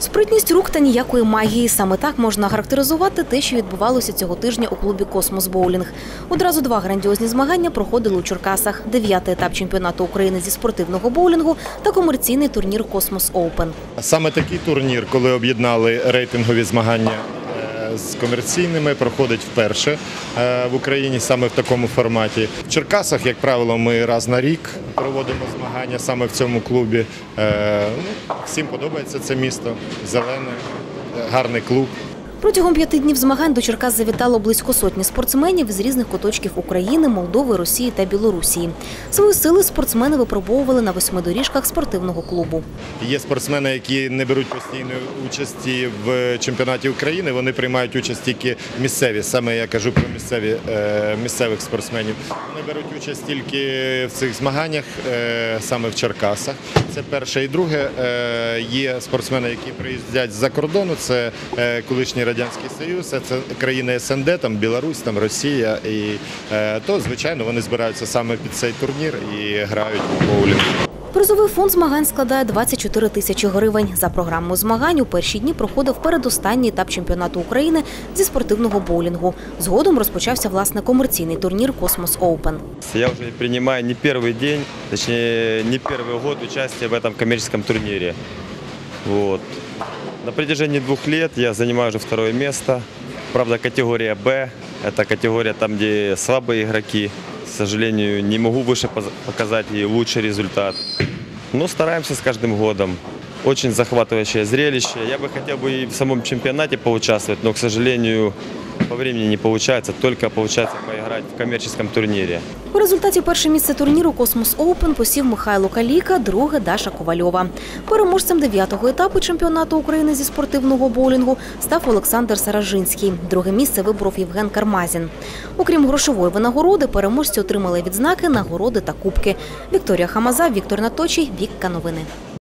Спритність рук та ніякої магії. Саме так можна характеризувати те, що відбувалося цього тижня у клубі Космос Боулінг. Одразу два грандіозні змагання проходили у Черкасах: дев'ятий етап чемпіонату України зі спортивного боулінгу та комерційний турнір Космос Оупен. Саме такий турнір, коли об'єднали рейтингові змагання з комерційними, проходить вперше е, в Україні саме в такому форматі. В Черкасах, як правило, ми раз на рік проводимо змагання саме в цьому клубі. Е, ну, Всім подобається це місто, зелене, гарний клуб. Протягом п'яти днів змагань до Черкас завітало близько сотні спортсменів з різних куточків України, Молдови, Росії та Білорусі. Свої сили спортсмени випробовували на восьми доріжках спортивного клубу. Є спортсмени, які не беруть постійної участі в чемпіонаті України. Вони приймають участь тільки місцеві. Саме я кажу про місцеві е, місцевих спортсменів. Вони беруть участь тільки в цих змаганнях, е, саме в Черкасах. Це перше і друге. Е, Є спортсмени, які приїздять з-за кордону. Це колишній радянський союз, це країни СНД, там Білорусь, там Росія. І е, то звичайно вони збираються саме під цей турнір і грають в боулінг. Призовий фонд змагань складає 24 тисячі гривень. За програмою змагань у перші дні проходив передостанній етап чемпіонату України зі спортивного боулінгу. Згодом розпочався власне комерційний турнір Космос Оупен. Я уже принимаю не первый день, точнее не первый год участия в этом коммерческом турнире. Вот. На протяжении двух лет я занимаю уже второе место. Правда, категория «Б» – это категория там, где слабые игроки. К сожалению, не могу выше поз- показать и лучший результат. Но стараемся с каждым годом. Очень захватывающее зрелище. Я бы хотел бы и в самом чемпионате поучаствовать, но, к сожалению, по времени не получается. Только получается поиграть в коммерческом турнире. У результаті перше місце турніру Космос Оупен посів Михайло Каліка, друге Даша Ковальова. Переможцем дев'ятого етапу чемпіонату України зі спортивного боулінгу став Олександр Саражинський. Друге місце виборов Євген Кармазін. Окрім грошової винагороди, переможці отримали відзнаки, нагороди та кубки. Вікторія Хамаза, Віктор Наточий, Вікка Новини.